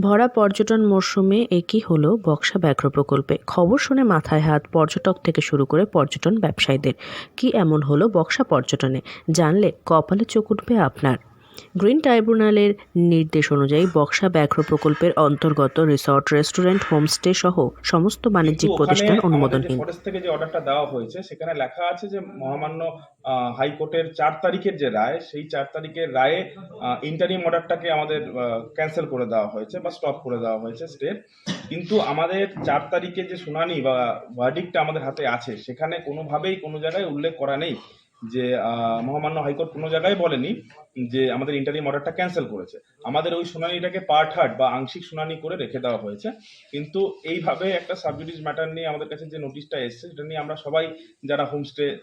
ভরা পর্যটন মরশুমে একই হলো বক্সা ব্যাঘ্র প্রকল্পে। খবর শুনে মাথায় হাত পর্যটক থেকে শুরু করে পর্যটন ব্যবসায়ীদের। কি এমন হলো বক্সা পর্যটনে? জানলে কপালে চোখ উঠবে আপনার। গ্রিন ট্রাইব্যুনালের নির্দেশ অনুযায়ী বক্সা ব্যাঘ্র প্রকল্পের অন্তর্গত রিসর্ট রেস্টুরেন্ট হোমস্টে সহ সমস্ত বাণিজ্যিক প্রতিষ্ঠান অনুমোদনহীন। থেকে যে অর্ডারটা দেওয়া হয়েছে সেখানে লেখা আছে যে মহামান্য হাইকোর্টের চার তারিখের যে রায় সেই চার তারিখের রায়ে ইন্টারিম অর্ডারটাকে আমাদের ক্যান্সেল করে দেওয়া হয়েছে বা স্টপ করে দেওয়া হয়েছে স্টে কিন্তু আমাদের চার তারিখে যে শুনানি বা ভার্ডিকটা আমাদের হাতে আছে সেখানে কোনোভাবেই কোনো জায়গায় উল্লেখ করা নেই। যে মহামান্য হাইকোর্ট কোনো জায়গায় বলেনি যে আমাদের ইন্টারিম অর্ডারটা ক্যান্সেল করেছে। আমাদের ওই শুনানিটাকে পার্ট হার্ট বা আংশিক শুনানি করে রেখে দেওয়া হয়েছে। কিন্তু এইভাবে একটা সাবজুডিস ম্যাটার নিয়ে আমাদের কাছে যে নোটিশটা এসছে, সেটা নিয়ে আমরা সবাই যারা হোমস্টে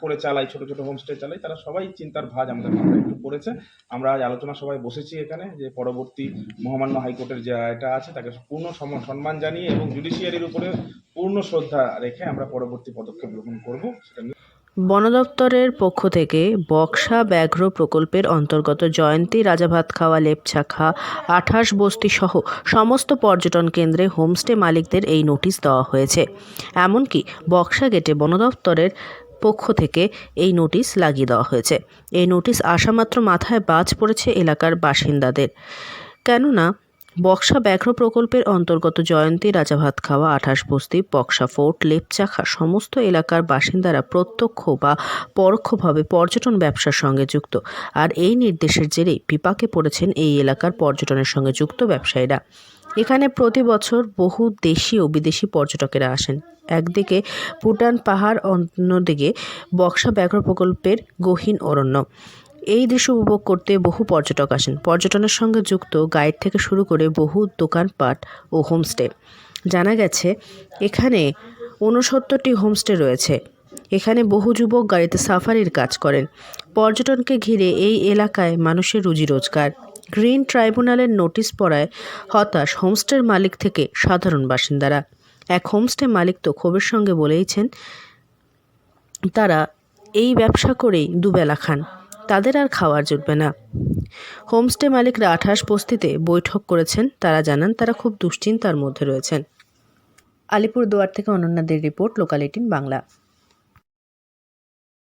করে চালাই, ছোট ছোট হোমস্টে চালাই, তারা সবাই চিন্তার ভাঁজ আমাদের মাথায় একটু পড়েছে। আমরা আজ আলোচনা সবাই বসেছি এখানে যে পরবর্তী মহামান্য হাইকোর্টের যে রায়টা আছে, তাকে পূর্ণ সম- সম্মান জানিয়ে এবং জুডিশিয়ারির উপরে পূর্ণ শ্রদ্ধা রেখে আমরা পরবর্তী পদক্ষেপ গ্রহণ করব। সেটা বন দপ্তরের পক্ষ থেকে বক্সা ব্যাঘ্র প্রকল্পের অন্তর্গত জয়ন্তী রাজাভাতখাওয়া লেপচাখা আঠাশ বস্তি সহ সমস্ত পর্যটন কেন্দ্রে হোমস্টে মালিকদের এই নোটিশ দেওয়া হয়েছে। এমনকি বক্সা গেটে বন দপ্তরের পক্ষ থেকে এই নোটিশ লাগিয়ে দেওয়া হয়েছে। এই নোটিশ আসামাত্র মাথায় বাজ পড়েছে এলাকার বাসিন্দাদের। কেননা বক্সা ব্যাঘ্র প্রকল্পের অন্তর্গত জয়ন্তী রাজাভাত খাওয়া, আঠাশ বস্তি, বক্সা ফোর্ট, লেপচাখা সমস্ত এলাকার বাসিন্দারা প্রত্যক্ষ বা পরোক্ষভাবে পর্যটন ব্যবসার সঙ্গে যুক্ত। আর এই নির্দেশের জেরেই বিপাকে পড়েছেন এই এলাকার পর্যটনের সঙ্গে যুক্ত ব্যবসায়ীরা। এখানে প্রতি বছর বহু দেশি ও বিদেশি পর্যটকেরা আসেন। একদিকে ভুটান পাহাড়, অন্যদিকে বক্সা ব্যাঘ্র প্রকল্পের গহীন অরণ্য। এই দৃশ্য উপভোগ করতে বহু পর্যটক আসেন। পর্যটনের সঙ্গে যুক্ত গাইড থেকে শুরু করে বহু দোকানপাট ও হোমস্টে। জানা গেছে, এখানে ঊনসত্তরটি হোমস্টে রয়েছে। এখানে বহু যুবক গাড়িতে সাফারির কাজ করেন। পর্যটনকে ঘিরে এই এলাকায় মানুষের রুজি রোজগার। গ্রিন ট্রাইব্যুনালের নোটিশ পড়ায় হতাশ হোমস্টের মালিক থেকে সাধারণ বাসিন্দারা। এক হোমস্টে মালিক তো ক্ষোভের সঙ্গে বলেইছেন, তারা এই ব্যবসা করেই দুবেলা খান। তাদের আর খাওয়ার জুটবে না। হোমস্টে মালিকরা আঠাশ বস্তিতে বৈঠক করেছেন। তারা জানান তারা খুব দুশ্চিন্তার মধ্যে রয়েছেন। আলিপুর দুয়ার থেকে অনন্যাদের রিপোর্ট, লোকালিটিন বাংলা।